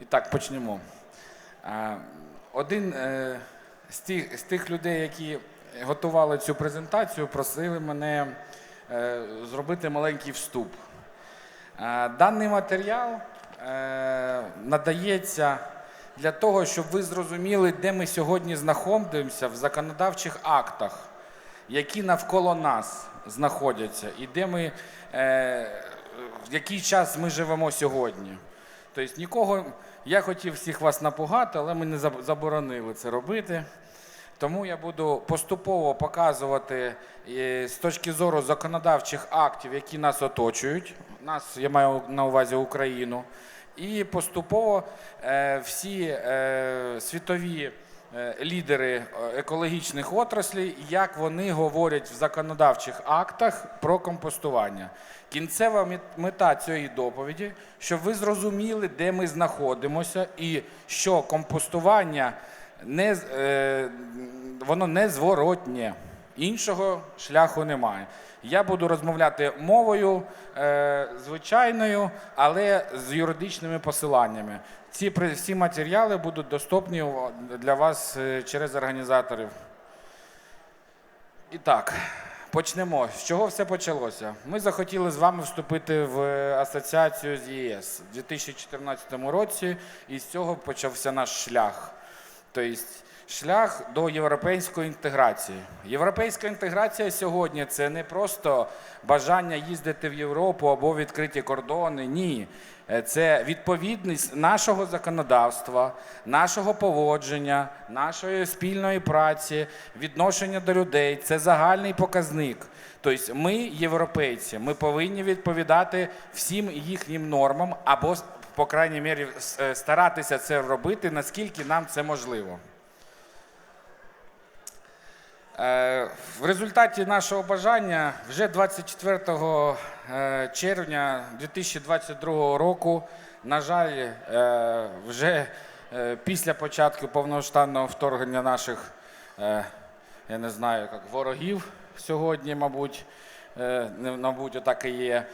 І так, почнемо. Один е, з тих, з тих людей, які готували цю презентацію, просили мене е, зробити маленький вступ. Даний матеріал е, надається для того, щоб ви зрозуміли, де ми сьогодні знаходимося в законодавчих актах, які навколо нас знаходяться, і де ми, в який час ми живемо сьогодні. Тобто нікого, я хотів всіх вас напугати, але ми не заборонили це робити. Тому я буду поступово показувати е, з точки зору законодавчих актів, які нас оточують. Нас я маю на увазі Україну. І поступово е, всі е, світові лідери е, екологічних отраслей, як вони говорять в законодавчих актах про компостування. Кінцева мета цієї доповіді, щоб ви зрозуміли, де ми знаходимося, і що компостування не, е, воно не зворотнє. Іншого шляху немає. Я буду розмовляти мовою е, звичайною, але з юридичними посиланнями. Ці всі матеріали будуть доступні для вас е, через організаторів. І так, почнемо. З чого все почалося? Ми захотіли з вами вступити в асоціацію з ЄС у 2014 році, і з цього почався наш шлях. Тобто шлях до європейської інтеграції. Європейська інтеграція сьогодні це не просто бажання їздити в Європу або відкриті кордони. Ні. Е, Це відповідність нашого законодавства, нашого поводження, нашої спільної праці, відношення до людей. Це загальний показник. Тобто ми, європейці, ми повинні відповідати всім їхнім нормам або, по крайній мірі, е, старатися це робити, наскільки нам це можливо. Е, В результаті нашого бажання вже 24 е, червня 2022 року, на жаль, е, вже після початку повноштанного вторгнення наших, я не знаю, як ворогів сьогодні, мабуть, не- мабуть, так і є.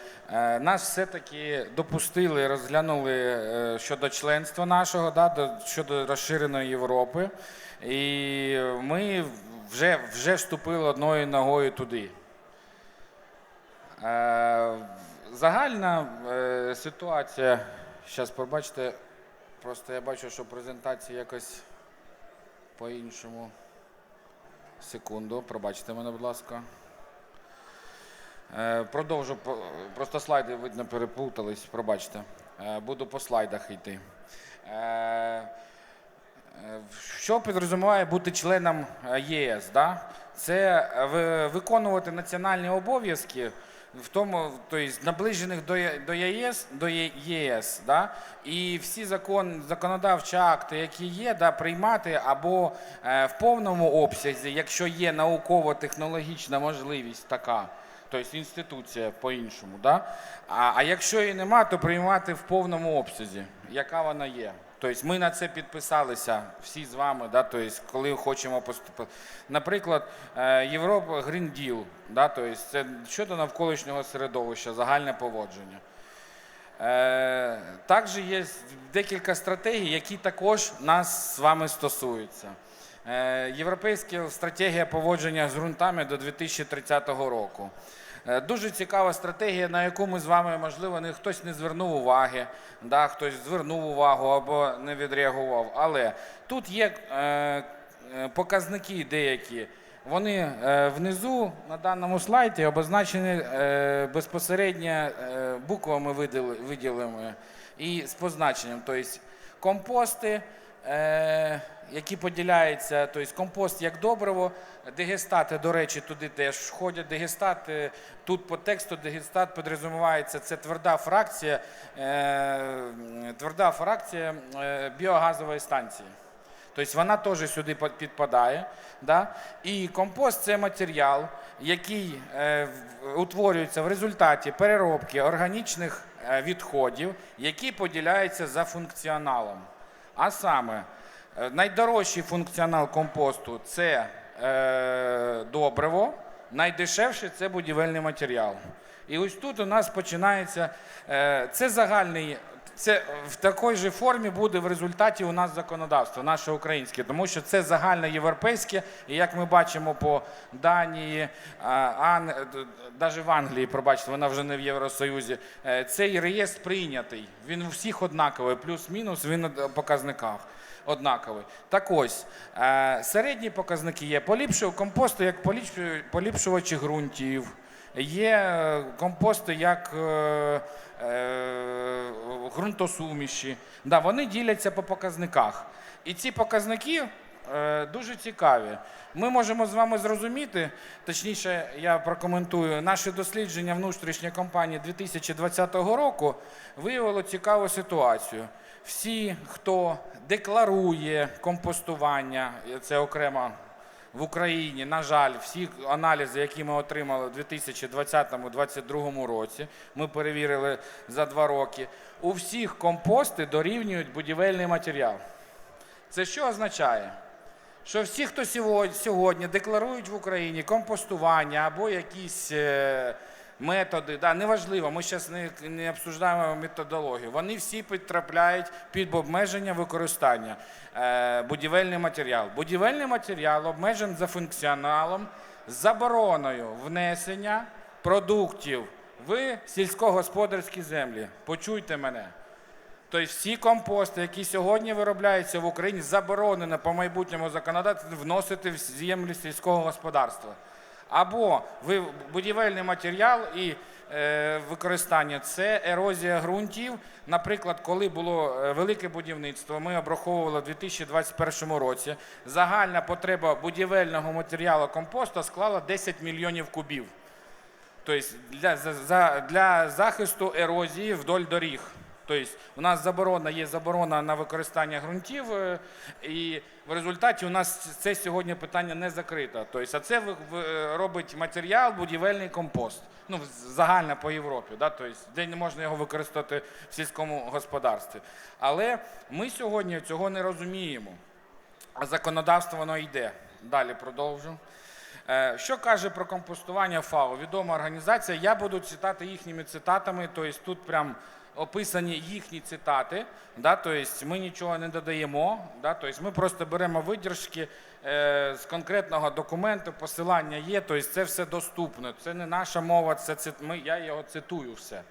Нас все-таки допустили, розглянули щодо членства нашого, щодо розширеної Європи. І ми вже, вже вступили одною ногою туди. Е, Загальна е, ситуація. Зараз пробачте, просто я бачу, що презентація якось по-іншому. Секунду, пробачте мене, будь ласка. Е, Продовжу, просто слайди, видно, переплутались, пробачте. Е, Буду по слайдах йти. Е, Що підрозуміває бути членом е, ЄС? Да? Це е, виконувати національні обов'язки в тому, тобто наближених до, ЄС, до ЄС, да? і всі закон, законодавчі акти, які є, да, приймати або е, в повному обсязі, якщо є науково-технологічна можливість така, тобто інституція по-іншому. Да? А, а якщо її нема, то приймати в повному обсязі, яка вона є. Тобто ми на це підписалися всі з вами, да? тобто, коли хочемо поступити. Наприклад, е, Європа Deal, да? тобто, це щодо навколишнього середовища, загальне поводження. Е, Також є декілька стратегій, які також нас з вами стосуються. Е, Європейська стратегія поводження з ґрунтами до 2030 року. Е, Дуже цікава стратегія, на яку ми з вами, можливо, не хтось не звернув уваги, да, хтось звернув увагу або не відреагував. Але тут є е, е, показники деякі. Вони е, внизу на даному слайді обозначені безпосередньо буквами виділи- виділеними і з позначенням. Тобто компости, які поділяються, тобто компост як добриво, дегестати, до речі, туди теж входять. Дегестати, тут по тексту дегестат підрозумівається, це тверда фракція, е, тверда фракція е, біогазової станції. Тобто вона теж сюди під- підпадає. Да? І компост це матеріал, який е, утворюється в результаті переробки органічних е, відходів, які поділяються за функціоналом. А саме, е, найдорожчий функціонал компосту це е, добриво, найдешевший це будівельний матеріал. І ось тут у нас починається е, це загальний це в такій же формі буде в результаті у нас законодавство, наше українське, тому що це загальноєвропейське, і як ми бачимо по Данії, Ан... навіть в Англії, пробачте, вона вже не в Євросоюзі, е, цей реєстр прийнятий. Він у всіх однаковий, плюс-мінус, він на показниках однаковий. Так ось, е, середні показники є. Поліпшив компости як поліпшу- поліпшувачі ґрунтів. Є е, компости як е, е, ґрунтосуміші. Да, вони діляться по показниках. І ці показники е, дуже цікаві. Ми можемо з вами зрозуміти, точніше, я прокоментую, наше дослідження внутрішньої компанії 2020 року виявило цікаву ситуацію. Всі, хто декларує компостування, це окремо в Україні, на жаль, всі аналізи, які ми отримали у 2020-2022 році, ми перевірили за два роки, у всіх компости дорівнюють будівельний матеріал. Це що означає? Що всі, хто сьогодні, декларують в Україні компостування або якісь е, методи, да, неважливо, ми зараз не, не обсуждаємо методологію, вони всі потрапляють під обмеження використання. Е, будівельний матеріал. Будівельний матеріал обмежений за функціоналом забороною внесення продуктів в сільськогосподарські землі. Почуйте мене. Тобто всі компости, які сьогодні виробляються в Україні, заборонено по майбутньому законодавству вносити в землі сільського господарства. Або ви, будівельний матеріал і е, використання це ерозія ґрунтів. Наприклад, коли було е, велике будівництво, ми обраховували в 2021 році. Загальна потреба будівельного матеріалу компосту склала 10 мільйонів кубів. Тобто для, для захисту ерозії вдоль доріг. Тобто у нас заборона є заборона на використання ґрунтів, е, і в результаті у нас це сьогодні питання не закрито. Тобто, а це ви- робить матеріал, будівельний компост. Ну, загально по Європі, да? тобто, де не можна його використати в сільському господарстві. Але ми сьогодні цього не розуміємо. А законодавство воно йде. Далі продовжу. Е, Що каже про компостування ФАО? Відома організація. Я буду читати їхніми цитатами, тобто тут прям описані їхні цитати. Да? Тобто ми нічого не додаємо. Да? Тобто ми просто беремо видержки е, з конкретного документу, посилання є, тобто це все доступно. Це не наша мова, це цит... ми, я його цитую все.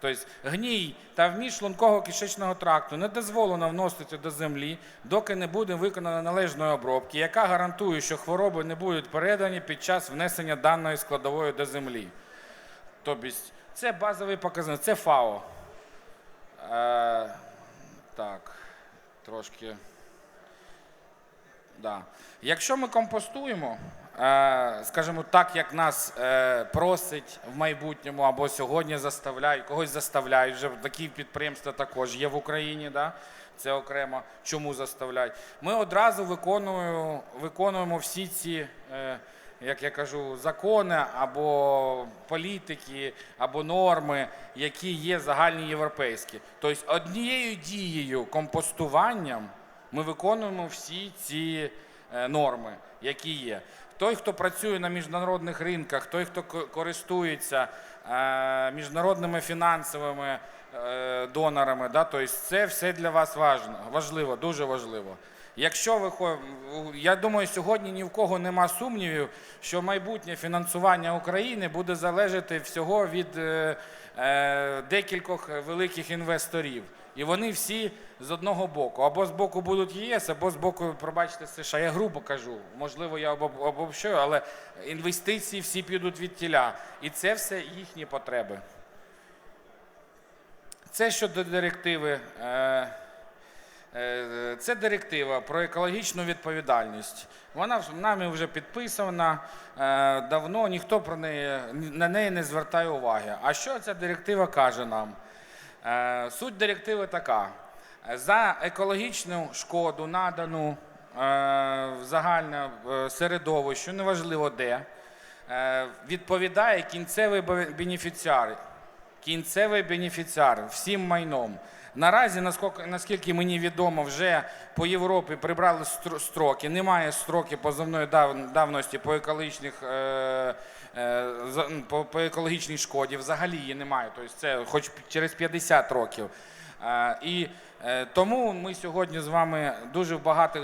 Тобто гній та вміст шлункового кишечного тракту не дозволено вносити до землі, доки не буде виконано належної обробки, яка гарантує, що хвороби не будуть передані під час внесення даної складової до землі. Тобто це базовий показник, це ФАО. Е, так, трошки. Да. Якщо ми компостуємо, е, скажімо так, як нас е, просить в майбутньому або сьогодні заставляють, когось заставляють, вже такі підприємства також є в Україні, да? це окремо, чому заставляють. Ми одразу виконуємо, виконуємо всі ці, е, як я кажу, закони або політики, або норми, які є загальні європейські. Тобто однією дією компостуванням ми виконуємо всі ці е, норми, які є. Той, хто працює на міжнародних ринках, той, хто користується е, міжнародними фінансовими е, донорами, да, тобто це все для вас важливо, дуже важливо. Якщо ви я думаю, сьогодні ні в кого нема сумнівів, що майбутнє фінансування України буде залежати всього від е, е, декількох великих інвесторів. І вони всі з одного боку. Або з боку будуть ЄС, або з боку, пробачте, США. Я грубо кажу, можливо, я обоб- обобщую, але інвестиції всі підуть від тіля. І це все їхні потреби. Це щодо директиви. Е, Це директива про екологічну відповідальність. Вона нами вже підписана е, давно, ніхто про неї на неї не звертає уваги. А що ця директива каже нам? Е, Суть директиви така: за екологічну шкоду, надану загальне середовище, неважливо де, відповідає кінцевий бе- бенефіціар. Кінцевий бенефіціар всім майном. Наразі, наскільки, мені відомо, вже по Європі прибрали стро- строки. Немає строки позовної дав- давності по екологічних е, е, по, екологічній шкоді. Взагалі її немає. Тобто це хоч через 50 років. Е, І тому ми сьогодні з вами дуже в багатих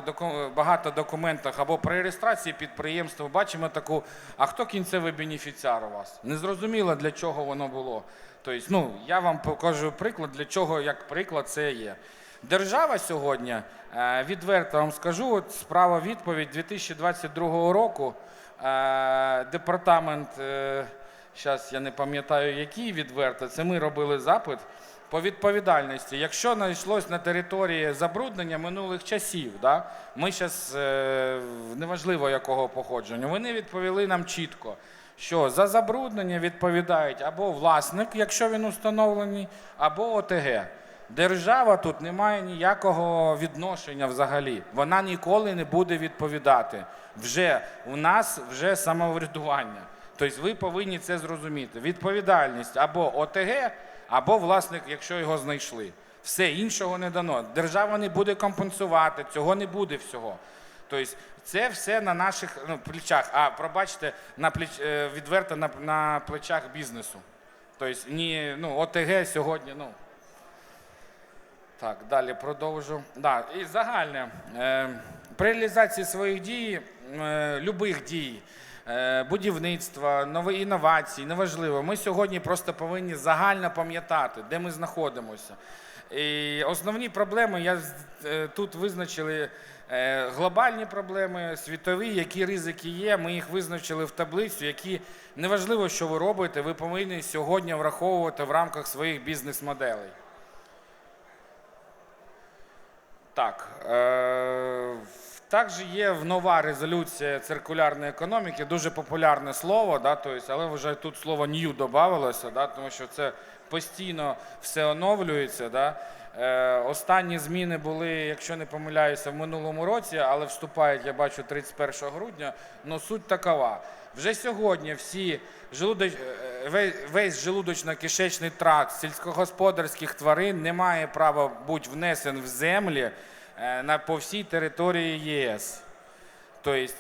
багато документах або при реєстрації підприємства бачимо таку, а хто кінцевий бенефіціар у вас? Незрозуміло, для чого воно було. Тобто, ну, я вам покажу приклад, для чого, як приклад, це є. Держава сьогодні, е, відверто вам скажу, от справа відповідь 2022 року. е, Департамент, зараз я не пам'ятаю, який відверто, це ми робили запит по відповідальності. Якщо знайшлось на території забруднення минулих часів, да, ми зараз, неважливо якого походження, вони відповіли нам чітко, що за забруднення відповідають або власник, якщо він установлений, або ОТГ. Держава тут не має ніякого відношення взагалі. Вона ніколи не буде відповідати. Вже у нас вже самоврядування. Тобто ви повинні це зрозуміти. Відповідальність або ОТГ, або власник, якщо його знайшли. Все іншого не дано. Держава не буде компенсувати, цього не буде всього. Тобто це все на наших ну, плечах. А пробачте, на плеч, е, відверто на, на плечах бізнесу. Тобто ні, ну, ОТГ сьогодні, ну. Так, далі продовжу. Да, і загальне. Е, при реалізації своїх дій, е, любих дій, будівництва, нові інновації, неважливо. Ми сьогодні просто повинні загально пам'ятати, де ми знаходимося. І основні проблеми я е, тут визначили е, глобальні проблеми, світові, які ризики є. Ми їх визначили в таблицю, які неважливо, що ви робите, ви повинні сьогодні враховувати в рамках своїх бізнес-моделей. Так. Е, також є нова резолюція циркулярної економіки, дуже популярне слово, да, то есть, але вже тут слово new додавалося, да, тому що це постійно все оновлюється. Да. Е, останні зміни були, якщо не помиляюся, в минулому році, але вступають, я бачу, 31 грудня. Ну суть такова. Вже сьогодні всі желудоч... е, весь, желудочно-кишечний тракт сільськогосподарських тварин не має права бути внесен в землі на, по всій території ЄС. Тобто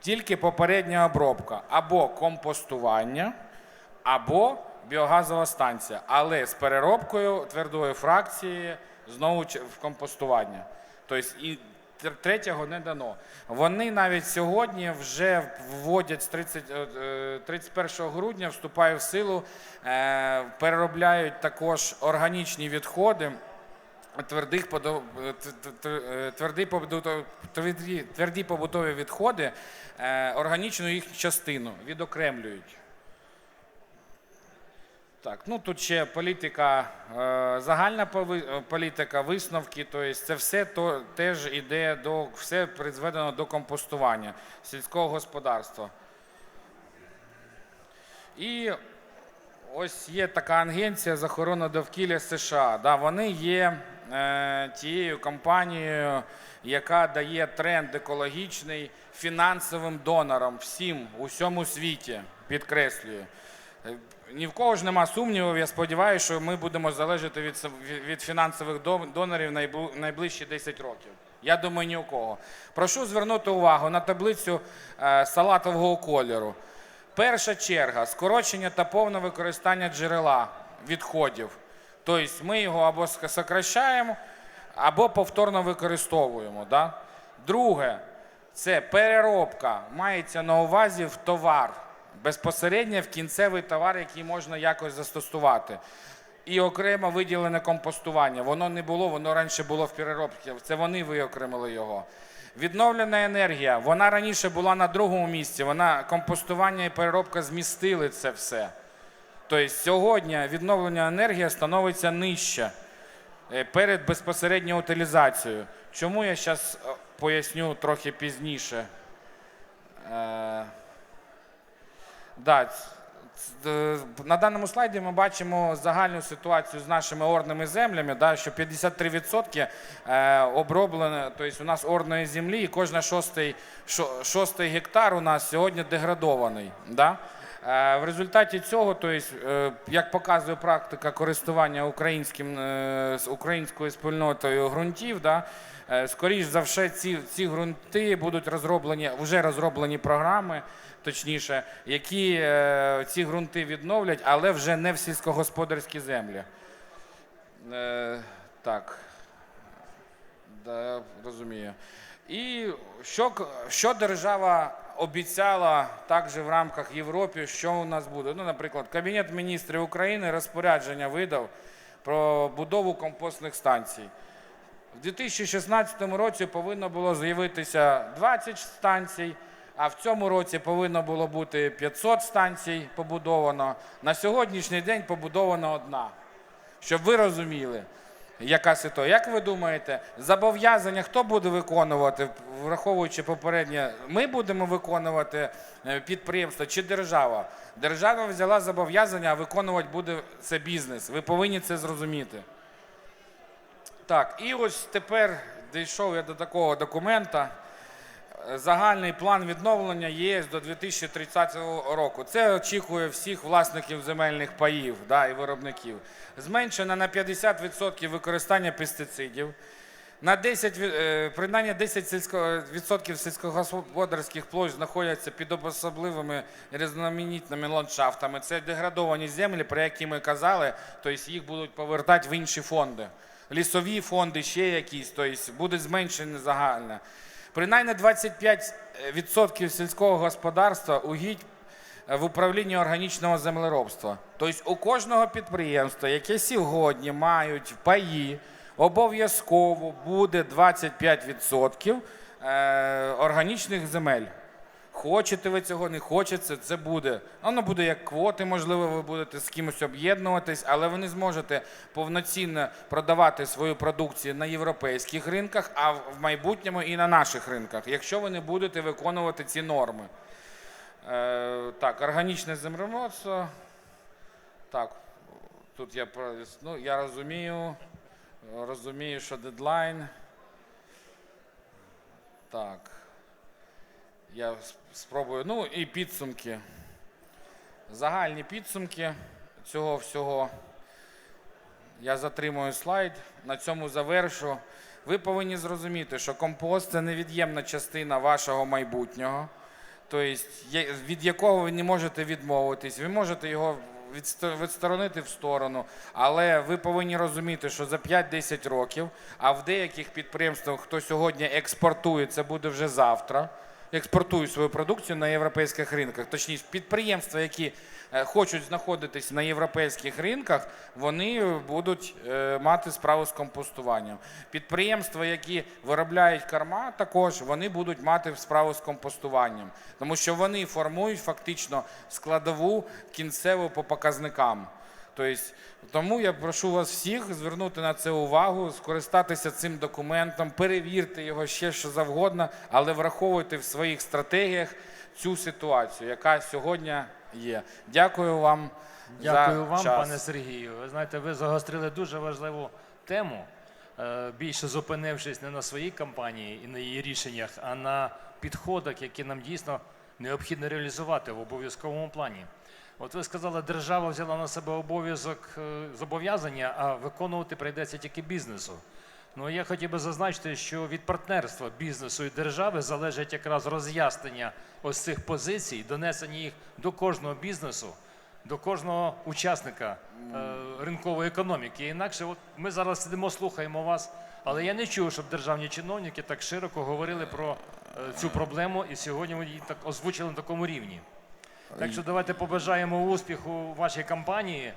тільки попередня обробка або компостування, або біогазова станція, але з переробкою твердої фракції знову в компостування. Тобто і третього не дано. Вони навіть сьогодні вже вводять з 30, е, е, 31 грудня, вступає в силу, е, переробляють також органічні відходи твердих е, е, тверді побутові, тверді, побутові відходи, е, органічну їх частину відокремлюють. Так, ну тут ще політика, загальна політика, висновки, тобто це все то, теж іде до, все призведено до компостування сільського господарства. І ось є така агенція з охорони довкілля США. Да, вони є тією компанією, яка дає тренд екологічний фінансовим донорам всім у всьому світі, підкреслюю. Е, Ні в кого ж нема сумнівів. Я сподіваюся, що ми будемо залежати від, від- від фінансових донорів найближчі 10 років. Я думаю, ні у кого. Прошу звернути увагу на таблицю е, салатового кольору. Перша черга скорочення та повне використання джерела відходів. Тобто ми його або сокращаємо, або повторно використовуємо. Да? Друге, це переробка. Мається на увазі в товар. Безпосередньо в кінцевий товар, який можна якось застосувати. І окремо виділене компостування. Воно не було, воно раніше було в переробці. Це вони виокремили його. Відновлена енергія. Вона раніше була на другому місці. Вона компостування і переробка змістили це все. Тобто сьогодні відновлення енергії становиться нижче е, перед безпосередньою утилізацією. Чому я зараз поясню трохи пізніше. Е, Да, е, на даному слайді ми бачимо загальну ситуацію з нашими орними землями, да, що 53% е, оброблено, тобто у нас орної землі, і кожна шостий, шо- шостий гектар у нас сьогодні деградований. Да? Е, В результаті цього, тобто, е, як показує практика користування українським, е, українською спільнотою ґрунтів, да, скоріш за все, ці, ці ґрунти будуть розроблені, вже розроблені програми, точніше, які ці ґрунти відновлять, але вже не в сільськогосподарські землі. Так. Да, розумію. І що, що держава обіцяла також в рамках Європи, що у нас буде? Ну, наприклад, Кабінет міністрів України розпорядження видав про будову компостних станцій. В 2016 році повинно було з'явитися 20 станцій, а в цьому році повинно було бути 500 станцій побудовано. На сьогоднішній день побудована одна. Щоб ви розуміли, яка ситуація. Як ви думаєте, зобов'язання хто буде виконувати, враховуючи попереднє, ми будемо виконувати е, підприємство чи держава? Держава взяла зобов'язання, а виконувати буде це бізнес. Ви повинні це зрозуміти. Так, і ось тепер дійшов я до такого документа. Загальний план відновлення ЄС до 2030 року. Це очікує всіх власників земельних паїв да, і виробників. Зменшено на 50% використання пестицидів. На 10, ві- е, принаймні 10 сільсько, відсотків сільськогосподарських площ знаходяться під особливими різноманітними ландшафтами. Це деградовані землі, про які ми казали, тобто їх будуть повертати в інші фонди. Лісові фонди, ще якісь, тобто буде зменшення загальне. Принаймні 25% сільського господарства угідь е, в управлінні органічного землеробства. Тобто у кожного підприємства, яке сьогодні мають паї, обов'язково буде 25% е, органічних земель. Хочете ви цього, не хочете, це буде. Воно буде як квоти, можливо, ви будете з кимось об'єднуватись, але ви не зможете повноцінно продавати свою продукцію на європейських ринках, а в майбутньому і на наших ринках, якщо ви не будете виконувати ці норми. Е, так, органічне землеробство. Так, тут я ну, я розумію, розумію, що дедлайн. Так. Я спробую. Ну і підсумки. Загальні підсумки цього всього. Я затримую слайд, на цьому завершу. Ви повинні зрозуміти, що компост це невід'ємна частина вашого майбутнього, тобто від якого ви не можете відмовитись. Ви можете його відсторонити в сторону, але ви повинні розуміти, що за 5-10 років, а в деяких підприємствах, хто сьогодні експортує, це буде вже завтра. Експортують свою продукцію на європейських ринках. Точніше, підприємства, які е, хочуть знаходитись на європейських ринках, вони будуть е, мати справу з компостуванням. Підприємства, які виробляють корма, також вони будуть мати справу з компостуванням, тому що вони формують фактично складову кінцеву по показникам. Тобто, тому я прошу вас всіх звернути на це увагу, скористатися цим документом, перевірте його ще що завгодно, але враховуйте в своїх стратегіях цю ситуацію, яка сьогодні є. Дякую вам. Дякую за вам, час. пане Сергію. Ви знаєте, ви загострили дуже важливу тему, е, більше зупинившись не на своїй кампанії і на її рішеннях, а на підходах, які нам дійсно необхідно реалізувати в обов'язковому плані. От ви сказали, держава взяла на себе обов'язок е, зобов'язання, а виконувати прийдеться тільки бізнесу. Ну я хотів би зазначити, що від партнерства бізнесу і держави залежить якраз роз'яснення ось цих позицій, донесення їх до кожного бізнесу, до кожного учасника е, ринкової економіки. Інакше, от ми зараз сидимо, слухаємо вас, але я не чув, щоб державні чиновники так широко говорили про е, цю проблему, і сьогодні ми її так озвучили на такому рівні. Так що давайте побажаємо успіху вашій кампанії.